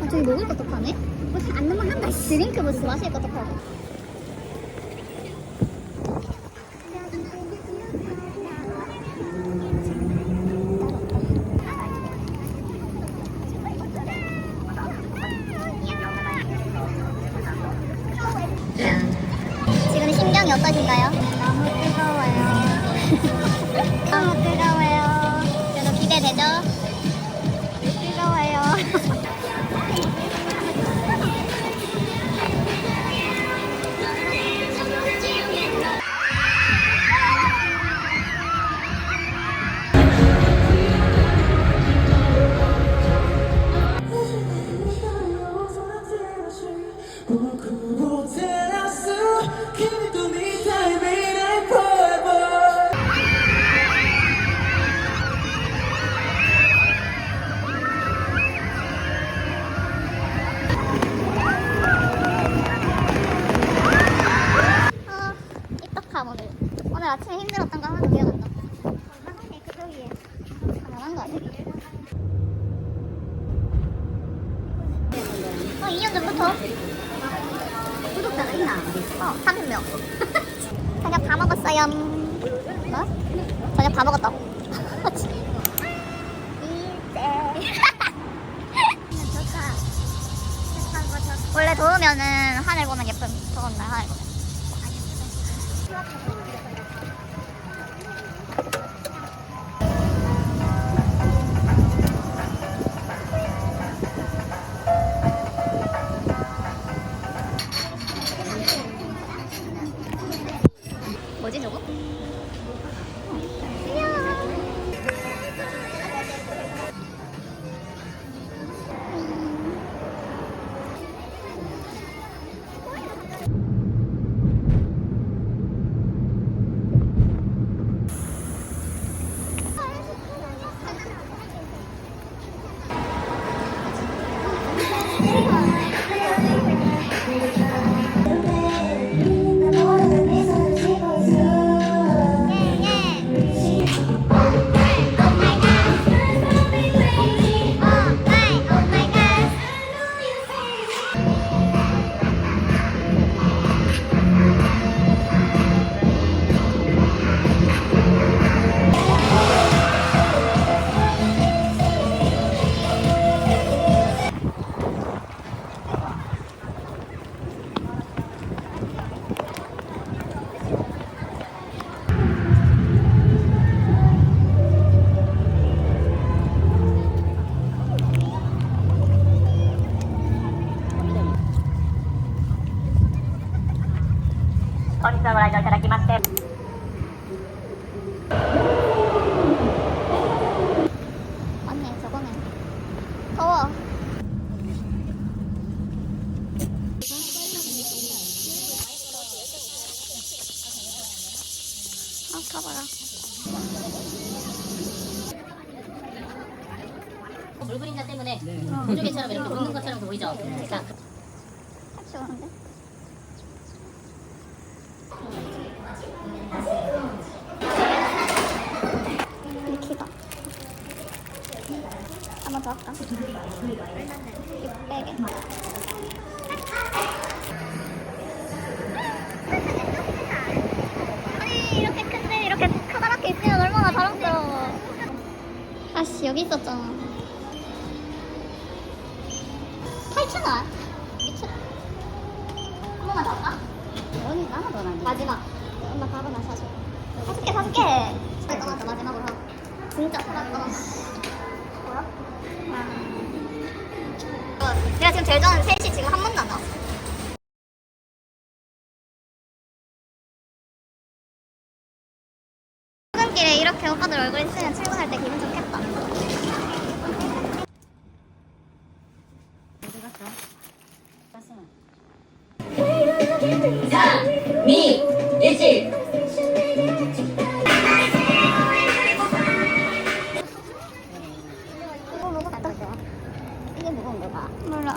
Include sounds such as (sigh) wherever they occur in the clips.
아, 저기 먹을 것도 파네? 뭐건 한다. 드링크 부스 마실 것도 파고. 너무 뜨거워요. 오늘 아침에 힘들었던 거 하나도 기억 안 나. 하나네, 그거 위에. 당연한 거 아니야? 어, 2년 전부터? 구독자가 있나? 어, 30명. (laughs) 저녁 다 먹었어요. 뭐? 저녁 다 먹었다고. (laughs) 이제. (laughs) 원래 더우면은 하늘 보면 예쁨. 더운 날 하늘 보면. 맞네 저거네 더워 아 가봐라 물 그림자 때문에 무조개처럼 이렇게 웃는 것처럼 보이죠? 자, 택시 오는데? 더 할까? 600에 아니 이렇게 큰데 이렇게 커다랗게 있으면 얼마나 자랑스러워 아씨 여기 있었잖아 8,000원? 미쳤 한 번만 더 할까? 원이 하나 더. 마지막 엄마 밥 하나 사줘 사줄게 사줄게 잘 떠나자 마지막으로 진짜 사갈 떠 나 뭐야? 아. 내가 지금 좋아하는 셋이 지금 한 번도 안 나왔어 출근길에 이렇게 오빠들 얼굴 있으면 출근할 때 기분 좋겠다 미, 일지. 이거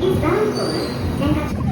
무겁다